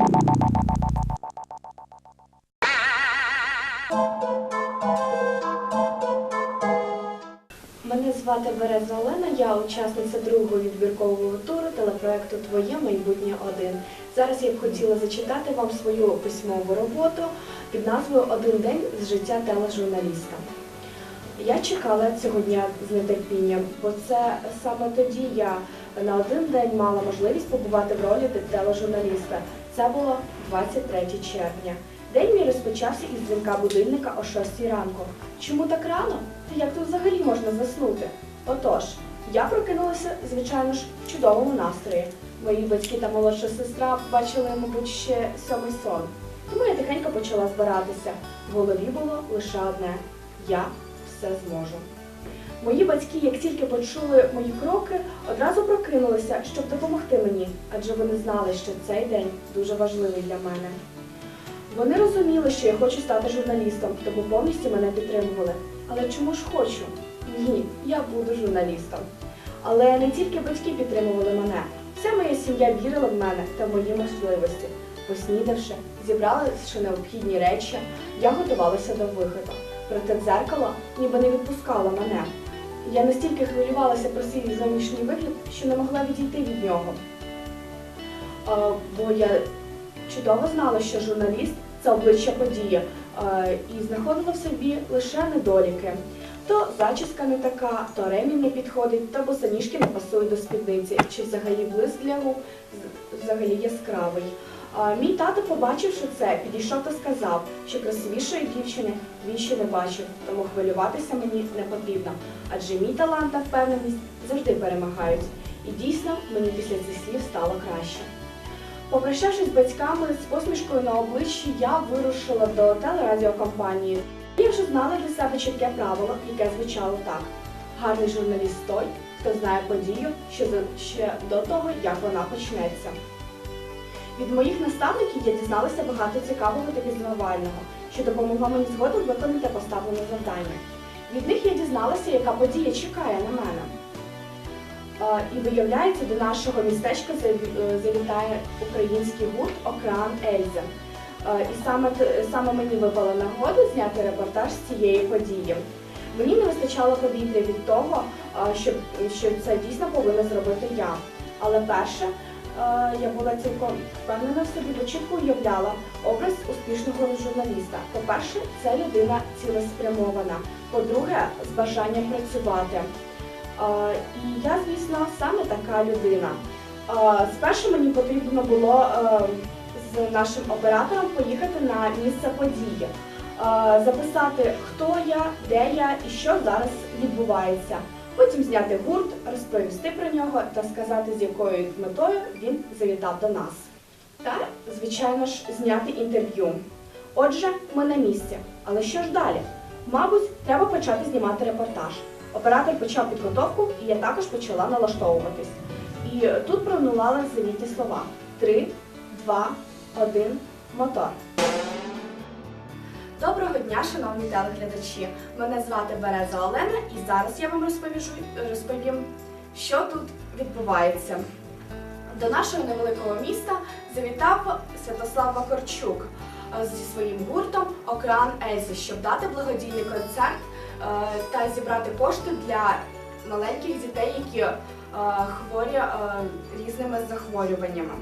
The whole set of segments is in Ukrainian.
Мене звати Береза Олена, я учасниця другого відбіркового туру телепроекту Твоє майбутнє 1. Зараз я б хотіла зачитати вам свою письмову роботу під назвою Один день з життя тележурналіста. Я чекала цього дня з нетерпінням, бо це саме тоді я на один день мала можливість побувати в ролі тележурналіста. Це було 23 червня. День мій розпочався із дзвінка будильника о 6 ранку. Чому так рано? Та як тут взагалі можна заснути? Отож, я прокинулася, звичайно ж, в чудовому настрої. Мої батьки та молодша сестра бачили, мабуть, ще сьомий сон. Тому я тихенько почала збиратися. В голові було лише одне я все зможу. Мої батьки, як тільки почули мої кроки, одразу прокинулися, щоб допомогти мені, адже вони знали, що цей день дуже важливий для мене. Вони розуміли, що я хочу стати журналістом, тому повністю мене підтримували. Але чому ж хочу? Ні, я буду журналістом. Але не тільки батьки підтримували мене. Вся моя сім'я вірила в мене та в мої можливості. Поснідавши, зібравши необхідні речі, я готувалася до виходу. Проте дзеркало ніби не відпускало мене. Я настільки хвилювалася про свій зовнішній вигляд, що не могла відійти від нього. Бо я чудово знала, що журналіст це обличчя події, і знаходила в собі лише недоліки. То зачіска не така, то ремінь не підходить, то босоніжки не пасують до спідниці, чи взагалі блиск для губ взагалі яскравий. Мій тато, побачивши це, підійшов та сказав, що красивішої дівчини він ще не бачив, тому хвилюватися мені не потрібно, адже мій талант та впевненість завжди перемагають. І дійсно мені після цих слів стало краще. Попрощавшись з батьками з посмішкою на обличчі, я вирушила до телерадіокомпанії. Я вже знала для себе чітке правило, яке звучало так: гарний журналіст той, хто знає подію ще до того, як вона почнеться. Від моїх наставників я дізналася багато цікавого та пізнавального, що допомогло мені згодом виконати поставлене завдання. Від них я дізналася, яка подія чекає на мене. І виявляється, до нашого містечка заві- е, завітає український гурт Окран Ельза. Е, І саме, саме мені випала нагода зняти репортаж з цієї події. Мені не вистачало повітря від того, е, що, що це дійсно повинна зробити я. Але перше, е, я була цілком впевнена в собі, бо чітко уявляла образ успішного журналіста. По-перше, це людина цілеспрямована. По-друге, з бажанням працювати. І я, звісно, саме така людина. Спершу мені потрібно було е, з нашим оператором поїхати на місце події, записати, хто я, де я і що зараз відбувається. Потім зняти гурт, розповісти про нього та сказати, з якою метою він завітав до нас. Та, звичайно ж, зняти інтерв'ю. Отже, ми на місці. Але що ж далі? Мабуть, треба почати знімати репортаж. Оператор почав підготовку, і я також почала налаштовуватись. І тут пролунали завіті слова: три, два, один, мотор. Доброго дня, шановні телеглядачі! Мене звати Береза Олена, і зараз я вам розповіжу, розповім, що тут відбувається. До нашого невеликого міста завітав Святослав Вакарчук е, зі своїм гуртом Окран Ельзи, щоб дати благодійний концерт е, та зібрати кошти для маленьких дітей, які е, хворі різними захворюваннями.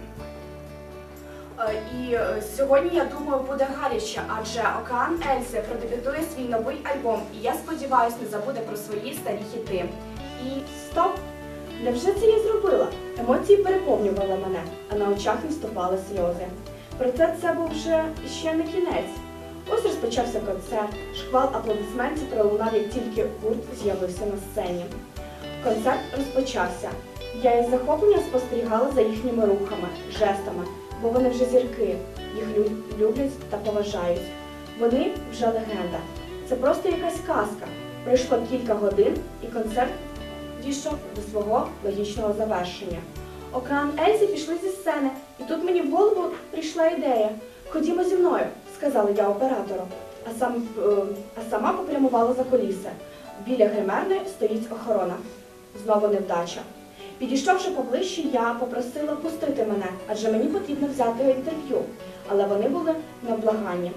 І е, сьогодні, я думаю, буде гаряче, адже Океан Ельзи продебютує свій новий альбом, і я сподіваюся, не забуде про свої старі хіти. І стоп! Невже це я зробила? Емоції переповнювали мене, а на очах наступали сльози. Проте це був вже ще не кінець. Ось розпочався концерт, шквал аплодисментів пролунав, як тільки гурт з'явився на сцені. Концерт розпочався. Я із захопленням спостерігала за їхніми рухами, жестами, бо вони вже зірки, їх люблять та поважають. Вони вже легенда. Це просто якась казка. Пройшло кілька годин, і концерт дійшов до свого логічного завершення. Окран Ельзі пішли зі сцени, і тут мені в голову прийшла ідея. Ходімо зі мною, сказала я оператору, а, сам, е, а сама попрямувала за коліси. Біля гримерної стоїть охорона. Знову невдача. Підійшовши поближче, я попросила пустити мене, адже мені потрібно взяти інтерв'ю. Але вони були невблаганні.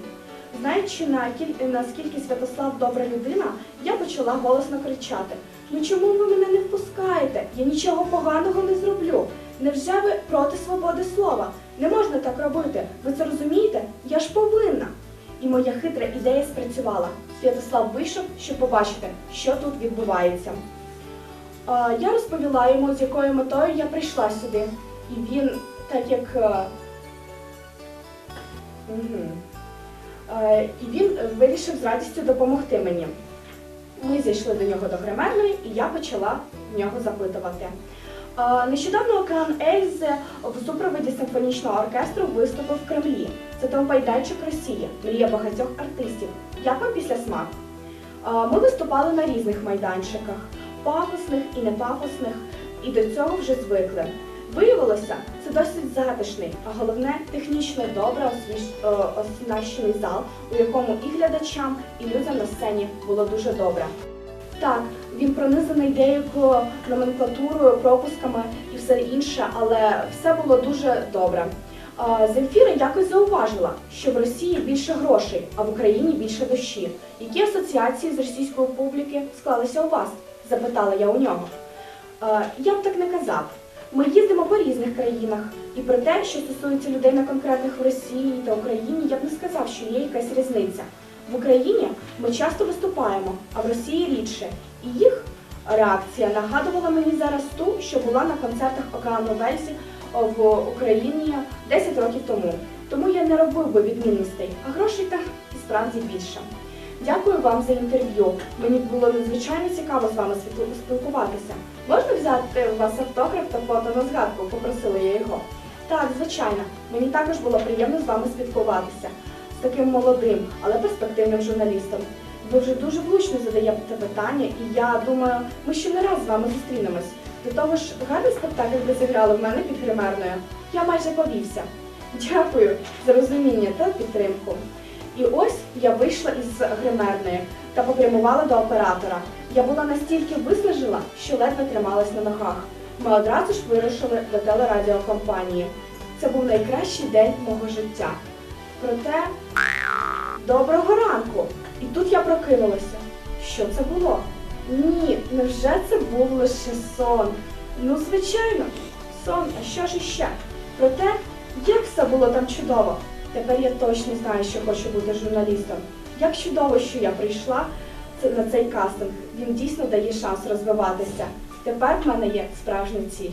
Знаючи, наскільки Святослав добра людина, я почала голосно кричати: Ну чому ви мене не впускаєте? Я нічого поганого не зроблю. Невже ви проти свободи слова? Не можна так робити. Ви це розумієте? Я ж повинна. І моя хитра ідея спрацювала. Святослав вийшов, щоб побачити, що тут відбувається. Я розповіла йому, з якою метою я прийшла сюди. І він, так як. е. Е, І він вирішив з радістю допомогти мені. Ми зайшли до нього до гримерної, і я почала в нього запитувати. Нещодавно океан Ельзи в супроводі симфонічного оркестру виступив в Кремлі. Це той майданчик Росії, мрія багатьох артистів. Як вам після смак? Ми виступали на різних майданчиках, пафосних і непафосних, і до цього вже звикли. Виявилося, це досить затишний, а головне технічно добре е, оснащений зал, у якому і глядачам, і людям на сцені було дуже добре. Так, він пронизаний деякою номенклатурою, пропусками і все інше, але все було дуже добре. Земфіра якось зауважила, що в Росії більше грошей, а в Україні більше душі. Які асоціації з російської публіки склалися у вас? Запитала я у нього. Е, Я б так не казав. Ми їздимо по різних країнах, і про те, що стосується людей на конкретних в Росії та Україні, я б не сказав, що є якась різниця. В Україні ми часто виступаємо, а в Росії рідше. І їх реакція нагадувала мені зараз ту, що була на концертах Океану Вельсі в Україні 10 років тому. Тому я не робив би відмінностей, а грошей там і справді більше. Дякую вам за інтерв'ю. Мені було надзвичайно цікаво з вами спілкуватися. Можна взяти у вас автограф та фото на згадку? Попросила я його. Так, звичайно. Мені також було приємно з вами спілкуватися з таким молодим, але перспективним журналістом. Ви вже дуже влучно задаєте питання, і я думаю, ми ще не раз з вами зустрінемось. До того ж, гарний спектакль ви зіграли в мене під гримерною. Я майже повівся. Дякую за розуміння та підтримку. І ось я вийшла із гримерної та попрямувала до оператора. Я була настільки виснажена, що ледве трималась на ногах. Ми одразу ж вирушили до телерадіокомпанії. Це був найкращий день мого життя. Проте доброго ранку! І тут я прокинулася. Що це було? Ні, невже це був лише сон? Ну, звичайно, сон, а що ж іще? Проте, як все було там чудово. Тепер я точно знаю, що хочу бути журналістом. Як чудово, що я прийшла на цей кастинг. Він дійсно дає шанс розвиватися. Тепер в мене є справжня ціль.